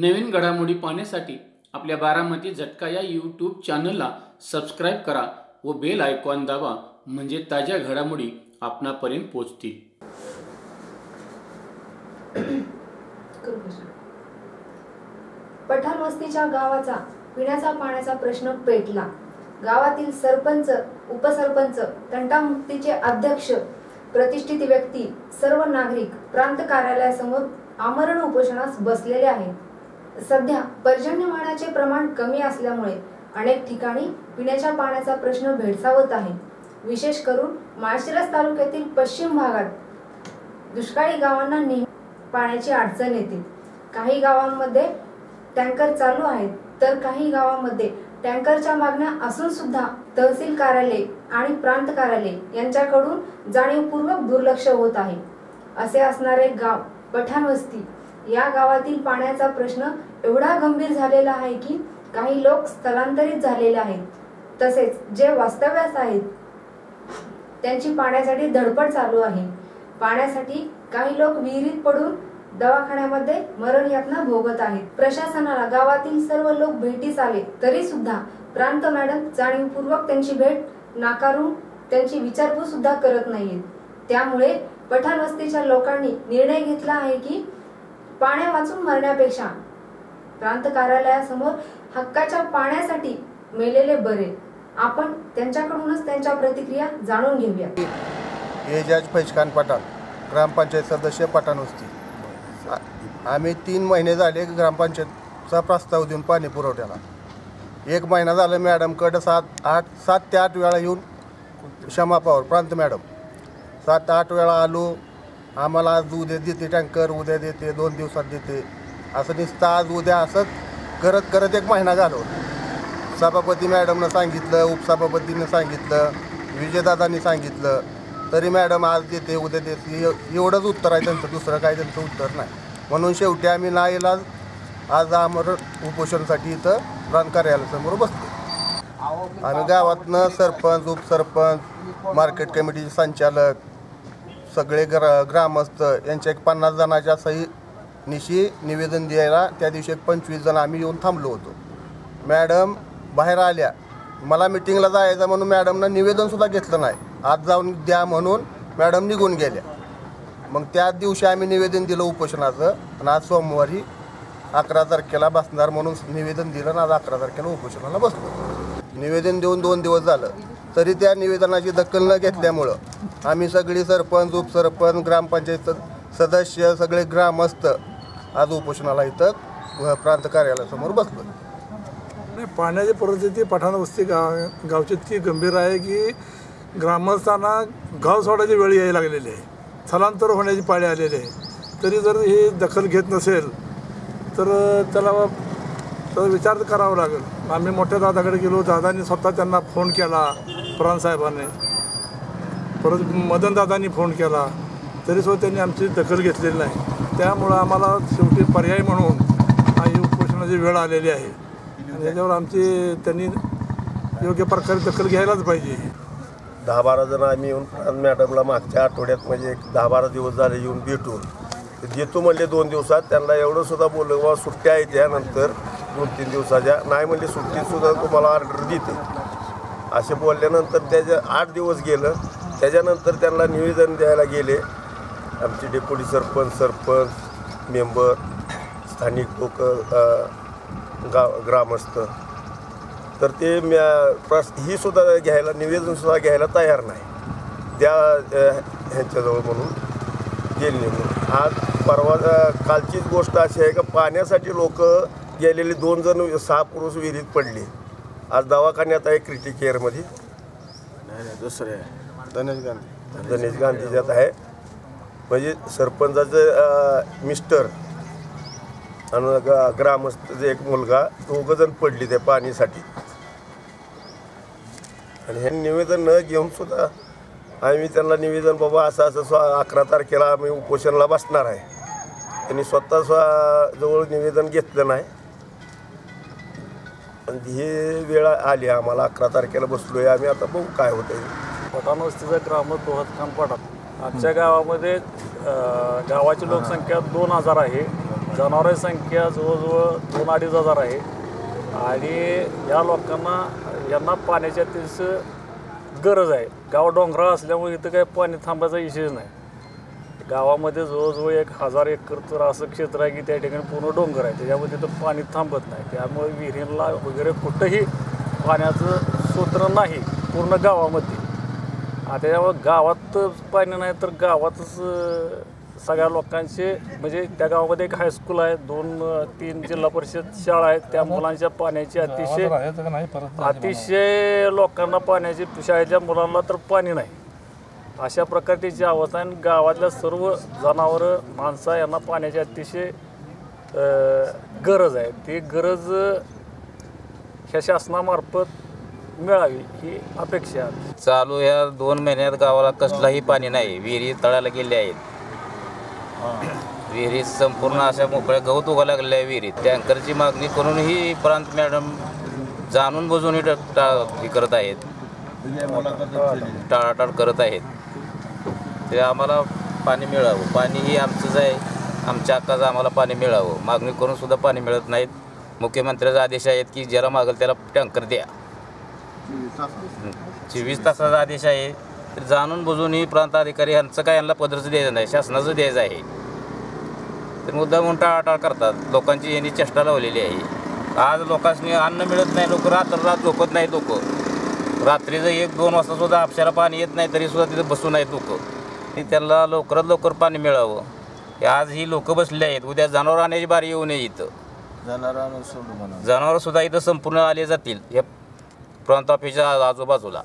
नवीन घडामोडी पाहण्यासाठी आपल्या बारामती झटका या यूट्यूब चॅनलला सबस्क्राईब करा व बेल आयकॉन दाबा म्हणजे ताज्या घडामोडी आपणापर्यंत पोहोचतील. पठाण वस्तीच्या गावाचा पिण्याचा पाण्याचा प्रश्न पेटला. गावातील सरपंच उपसरपंच तंटामुक्तीचे अध्यक्ष प्रतिष्ठित व्यक्ती सर्व नागरिक प्रांत कार्यालयासमोर आमरण उपोषणास बसलेले आहेत. सध्या पर्जन्यमानाचे प्रमाण कमी असल्यामुळे अनेक ठिकाणी पिण्याच्या पाण्याचा प्रश्न भेडसावत आहे. विशेष करून माळशिरस तालुक्यातील पश्चिम भागात दुष्काळी गावांना नेहमी पाण्याची अडचण येते. काही गावांमध्ये टँकर चालू आहेत तर काही गावांमध्ये टँकरच्या मागण्या असून सुद्धा तहसील कार्यालय आणि प्रांत कार्यालय यांच्याकडून जाणीवपूर्वक दुर्लक्ष होत आहे. असे असणारे गाव पठाण वस्ती या गावातील पाण्याचा प्रश्न एवढा गंभीर झालेला आहे की काही लोक स्थलांतरित झालेले आहेत. तसेच जे वास्तव्यास आहेत त्यांची पाण्यासाठी धडपड चालू आहे. पाण्यासाठी काही लोक विहिरीत पडून दवाखान्यामध्ये मरण यातना भोगत आहेत. प्रशासनाला गावातील सर्व लोक भेटीस आले तरी सुद्धा प्रांत मॅडम जाणीवपूर्वक त्यांची भेट नाकारून त्यांची विचारपूस सुद्धा करत नाहीत त्यामुळे पठाण वस्तीच्या लोकांनी निर्णय घेतला आहे की पाण्या वाचून मरण्यापेक्षा. प्रांत कार्यालयासमोर हक्काच्या पाण्यासाठी मेलेले बरे. आपण त्यांच्याकडूनच त्यांच्या प्रतिक्रिया जाणून घेऊया. एजाज फैजखान पठाण ग्रामपंचायत सदस्य पठाण वस्ती. आम्ही तीन महिने झाले ग्रामपंचायतचा प्रस्ताव देऊन पाणी पुरवठ्याला. एक महिना झाला मॅडमकडं सात आठ सात ते आठ वेळा येऊन क्षमापावर प्रांत मॅडम सात आठ वेळा आलो आम्हाला आज उद्या देते टँकर उद्या देते दोन दिवसात देते. असं नुसतं आज उद्या असंच करत करत एक महिना घालवला सभापती मॅडमनं सांगितलं उपसभापतीनं सांगितलं विजयदादांनी सांगितलं तरी मॅडम आज देते उद्या देते. एवढंच उत्तर आहे त्यांचं दुसरं काय त्यांचं उत्तर नाही. म्हणून शेवटी आम्ही नाईलाज आज आमर उपोषणसाठी इथं प्रांत कार्यालयासमोर बसतो आम्ही गावातनं सरपंच उपसरपंच मार्केट कमिटीचे संचालक सगळे ग्रा ग्रामस्थ यांच्या एक पन्नास जणाच्या सही निशी निवेदन द्यायला त्या दिवशी एक पंचवीस जण आम्ही येऊन थांबलो होतो. मॅडम बाहेर आल्या. मला मिटिंगला जायचं म्हणून मॅडमनं निवेदनसुद्धा घेतलं नाही. आज जाऊन द्या म्हणून मॅडम निघून गेल्या. मग त्याच दिवशी आम्ही निवेदन दिलं उपोषणाचं आणि आज सोमवारी अकरा तारखेला बसणार म्हणून निवेदन दिलं आणि आज अकरा तारखेला उपोषणाला बसलो. निवेदन देऊन दोन दिवस झालं. तरी त्या निवेदनाची दखल न घेतल्यामुळं आम्ही सगळी सरपंच उपसरपंच ग्रामपंचायत सदस्य सगळे ग्रामस्थ आज उपोषणाला इथं प्रांत कार्यालयासमोर बसलो नाही पाण्याची परिस्थिती पठाण वस्ती गाव गावची इतकी गंभीर आहे की ग्रामस्थांना गाव सोडायची वेळ यायला लागलेली आहे. स्थलांतर होण्याची पाळी आलेली आहे. तरी जर ही दखल घेत नसेल तर त्याला त्याचा विचार करावा लागेल. आम्ही मोठ्या दादाकडे गेलो दादांनी स्वतः त्यांना फोन केला. साहेबांनी. परत मदनदादांनी फोन केला. तरीसुद्धा त्यांनी आमची दखल घेतलेली नाही. त्यामुळं आम्हाला शेवटी पर्याय म्हणून हा ही उपोषणाची वेळ आलेली आहे. आणि याच्यावर आमची त्यांनी योग्य प्रकारे दखल घ्यायलाच पाहिजे. दहा बारा जण आम्ही येऊन प्रांत मॅडमला मागच्या आठवड्यात म्हणजे एक दहा बारा दिवस झाले येऊन भेटून. देतो म्हणले दोन दिवसात. त्यांना एवढं सुद्धा बोललं बाबा सुट्ट्या आहेत यानंतर दोन तीन दिवसाच्या. नाही म्हणजे सुट्टीसुद्धा तुम्हाला ऑर्डर देते. असे बोलल्यानंतर त्याच्या आठ दिवस गेलं त्याच्यानंतर त्यांना निवेदन द्यायला गेले. आमचे डेप्युटी सरपंच सरपंच मेंबर स्थानिक लोक गाव ग्रामस्थ. तर ते म्या- प्रस ही सुद्धा घ्यायला निवेदनसुद्धा घ्यायला तयार नाही. त्या ह्यांच्याजवळ म्हणून गेले म्हणून. आज परवा कालचीच गोष्ट अशी आहे का पाण्यासाठी लोक गेलेले दोन जण सहा पुरुष विहिरीत पडले. आज दवाखान्यात आहे क्रिटिक केअरमध्ये दुसरे गणेश गांधी. गणेश गांधीच्यात आहे. म्हणजे सरपंचाचं मिस्टर आणि ग्रामस्थ एक मुलगा दोघं जण पडली त्या पाणीसाठी. आणि हे निवेदन न घेऊन सुद्धा आम्ही त्यांना निवेदन बाबा असं असं स्व अकरा तारखेला आम्ही उपोषणाला बसणार आहे. त्यांनी स्वतः स्व जवळ निवेदन घेतलं नाही. आणि ही वेळ आली आम्हाला अकरा तारखेला बसलो आहे आम्ही. आता बघू काय होतं पठाण वस्तीचा ग्रामस्थ दोहत खान पठाण. आमच्या गावामध्ये गावाची लोकसंख्या दोन हजार आहे. जनावरांची संख्या जवळजवळ दोन अडीच हजार आहे. आणि या लोकांना यांना पाण्याची अतिशय गरज आहे. गाव डोंगराळ असल्यामुळे इथं काही पाणी थांबायचा विषय नाही. गावामध्ये जवळजवळ एक हजार एकर तर असं क्षेत्र आहे की त्या ठिकाणी पूर्ण डोंगर आहे. त्याच्यामध्ये तर पाणी थांबत नाही. त्यामुळे विहिरींना वगैरे कुठंही पाण्याचं सूत्र नाही पूर्ण गावामध्ये. आता त्याच्यामुळे गावात पाणी नाही तर गावातच सगळ्या लोकांचे म्हणजे त्या गावामध्ये एक हायस्कूल आहे दोन तीन जिल्हा परिषद शाळा आहेत. त्या मुलांच्या पाण्याची अतिशय अतिशय लोकांना पाण्याची शाळेच्या मुलांना तर पाणी नाही. अशा प्रकारची अवस्था आहे आणि गावातल्या सर्व जनावरं माणसं यांना पाण्याची अतिशय गरज आहे. ती गरज ह्या शासनामार्फत मिळावी ही अपेक्षा आहे. चालू ह्या दोन महिन्यात गावाला कसलाही पाणी नाही. विहिरी तळाला गेले आहेत. विहिरी संपूर्ण अशा मोकळ्या गवत उगा लागलेल्या आहे विहिरीत. टँकरची मागणी करूनही प्रांत मॅडम जाणून बुजून ही टा- टा- हे करत आहेत. टाळाटाळ करत आहेत. ते आम्हाला पाणी मिळावं. पाणी ही आमचंच आहे. आमच्या हक्काचं आम्हाला पाणी मिळावं. मागणी करूनसुद्धा पाणी मिळत नाहीत. मुख्यमंत्र्याचा आदेश आहेत की ज्याला मागेल त्याला टँकर द्या. चोवीस तासाचा आदेश आहे. तर जाणून बुजून ही प्रांत अधिकारी यांचं काय यांना पदरचं द्यायचं नाही शासनाचं द्यायचं आहे. तर मुद्दा म्हणून टाळाटाळ करतात. लोकांची यांनी चेष्टा लावलेली आहे. आज लोकांनी अन्न मिळत नाही लोक रात्र रात झोपत नाही लोक. रात्रीचं एक दोन वाजता सुद्धा आपशाला पाणी येत नाही तरी सुद्धा तिथं बसून आहेत लोक. आणि त्यांना लवकरात लवकर पाणी मिळावं. हे आज ही लोक बसले आहेत. उद्या जनावर आणण्याची बारी येऊ नये इथं. जनावर सुद्धा इथं संपूर्ण आले जातील. या प्रांत ऑफिसच्या आजूबाजूला.